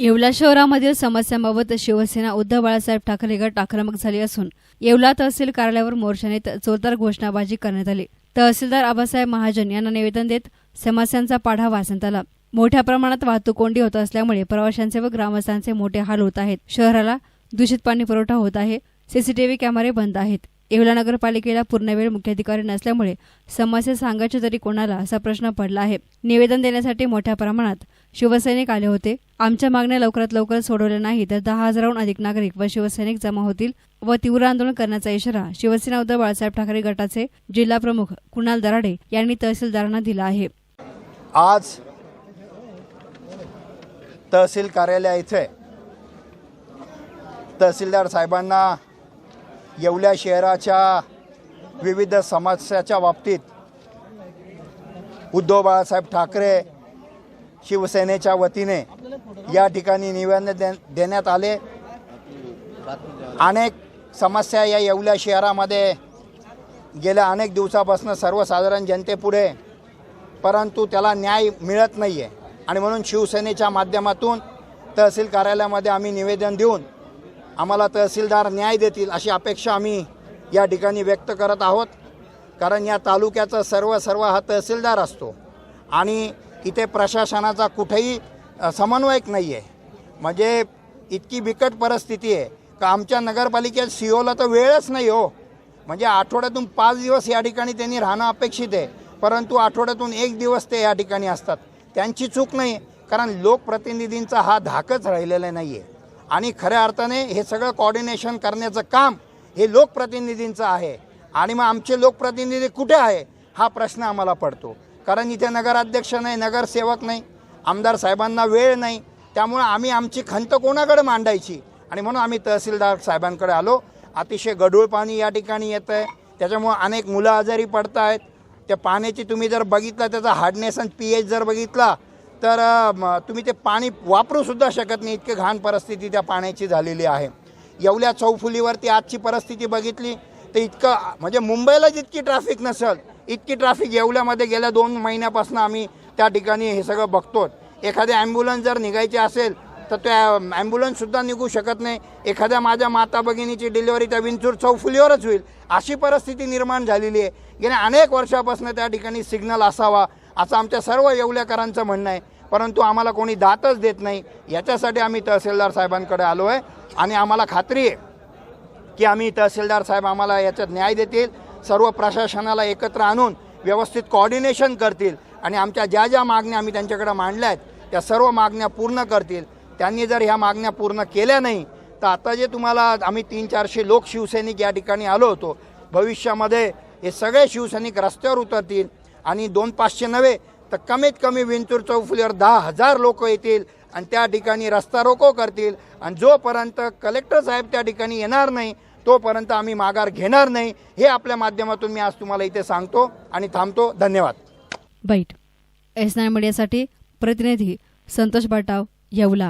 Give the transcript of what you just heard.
येवला शहरामधील समस्यांबाबत शिवसेना उद्धव बाळासाहेब ठाकरे गट आक्रमक झाली असून येवला तहसील कार्यालयावर मोर्चाने त- जोरदार घोषणाबाजी करण्यात आली. तहसीलदार आबासाहेब महाजन यांना निवेदन देत समस्यांचा पाढा वाचण्यात आला. मोठ्या प्रमाणात वाहतूक कोंडी होत असल्यामुळे प्रवाशांचे व ग्रामस्थांचे मोठे हाल होत आहेत. शहराला दूषित पाणी पुरवठा होत आहे. सीसीटीव्ही कॅमेरे बंद आहेत. येवला नगरपालिकेला पूर्णवेळ मुख्याधिकारी नसल्यामुळे समस्या सांगायची तरी कोणाला असा प्रश्न पडला आहे. निवेदन देण्यासाठी मोठ्या प्रमाणात शिवसैनिक आले होते. आमच्या मागण्या लवकरात लवकर सोडवल्या नाही तर दहा हजाराहून अधिक नागरिक व शिवसैनिक जमा होतील व तीव्र आंदोलन करण्याचा इशारा शिवसेना उद्धव बाळासाहेब ठाकरे गटाचे जिल्हा प्रमुख कुणाल दराडे यांनी तहसीलदारांना दिला आहे. आज तहसील कार्यालय इथे तहसीलदार साहेबांना येवल्या शहराच्या विविध समस्याच्या बाबतीत उद्धव बाळासाहेब ठाकरे शिवसेनेच्या वतीने या ठिकाणी निवेदन दे देण्यात आले. अनेक समस्या या येवल्या शहरामध्ये गेल्या अनेक दिवसापासून सर्वसाधारण जनतेपुढे परंतु त्याला न्याय मिळत नाही आहे आणि म्हणून शिवसेनेच्या माध्यमातून तहसील कार्यालयामध्ये आम्ही निवेदन देऊन आम्हाला तहसीलदार न्याय देतील अशी अपेक्षा आम्ही या ठिकाणी व्यक्त करत आहोत. कारण या तालुक्याचा सर्व सर्व हा तहसीलदार असतो. आणि इथे प्रशासनाचा कुठेही समन्वयक नाही आहे म्हणजे इतकी बिकट परिस्थिती आहे. का आमच्या नगरपालिकेत सी ओला तर वेळच नाही हो. म्हणजे आठवड्यातून पाच दिवस या ठिकाणी त्यांनी राहणं अपेक्षित आहे. परंतु आठवड्यातून एक दिवस ते या ठिकाणी असतात. त्यांची चूक नाही कारण लोकप्रतिनिधींचा हा धाकच राहिलेला नाही आहे आणि खऱ्या अर्थाने हे सगळं कॉर्डिनेशन करण्याचं काम हे लोकप्रतिनिधींचं आहे. आणि मग आमचे लोकप्रतिनिधी कुठे आहे हा प्रश्न आम्हाला पडतो. कारण इथे नगराध्यक्ष नाही नगरसेवक नाही आमदार साहेबांना वेळ नाही. त्यामुळं आम्ही आमची खंत कोणाकडे मांडायची? आणि म्हणून आम्ही तहसीलदार साहेबांकडे आलो. अतिशय गढूळ पाणी या ठिकाणी येतं आहे. त्याच्यामुळं अनेक मुलं आजारी पडत आहेत त्या पाण्याची तुम्ही जर बघितलं त्याचा हार्डनेस आणि पी एच जर बघितला तर तुम्ही ते पाणी वापरूसुद्धा शकत नाही. इतकी घाण परिस्थिती त्या पाण्याची झालेली आहे. येवल्या चौफुलीवरती आजची परिस्थिती बघितली. तर इतकं म्हणजे मुंबईला जितकी ट्रॅफिक नसेल इतकी ट्रॅफिक येवल्यामध्ये गेल्या दोन महिन्यापासून आम्ही त्या ठिकाणी हे सगळं बघतो एखादी ॲम्ब्युलन्स जर निघायची असेल तर त्या ॲम्ब्युलन्ससुद्धा निघू शकत नाही. एखाद्या माझ्या माता भगिनीची डिलिव्हरी त्या विंचूर चौफुलीवरच होईल. अशी परिस्थिती निर्माण झालेली आहे. गेल्या अनेक वर्षापासून त्या ठिकाणी सिग्नल असावा असं आमच्या सर्व येवल्याकरांचं म्हणणं आहे. परंतु आम्हाला कोणी दातच देत नाही. याच्यासाठी आम्ही तहसीलदार साहेबांकडे आलो आहे आणि आम्हाला खात्री आहे की आम्ही तहसीलदार साहेब आम्हाला याच्यात न्याय देतील सर्व प्रशासनाला एकत्र आणून व्यवस्थित कॉर्डिनेशन करतील आणि आमच्या ज्या ज्या मागण्या आम्ही त्यांच्याकडे मांडल्या आहेत त्या सर्व मागण्या पूर्ण करतील. त्यांनी जर ह्या मागण्या पूर्ण केल्या नाही तर आता जे तुम्हाला आम्ही तीन चारशे लोक शिवसैनिक या ठिकाणी आलो होतो भविष्यामध्ये हे सगळे शिवसैनिक रस्त्यावर उतरतील आणि दोन पाचशे नव्हे तर कमीत कमी विंचूर चौफुलीवर दहा हजार लोक येतील आणि त्या ठिकाणी रस्ता रोको करतील. आणि जोपर्यंत कलेक्टर साहेब त्या ठिकाणी येणार नाही तोपर्यंत आम्ही माघार घेणार नाही. हे आपल्या माध्यमातून मी आज तुम्हाला इथे सांगतो आणि थांबतो. धन्यवाद. बैठ. एस नाईन मीडियासाठी प्रतिनिधी संतोष बाटाव येवला.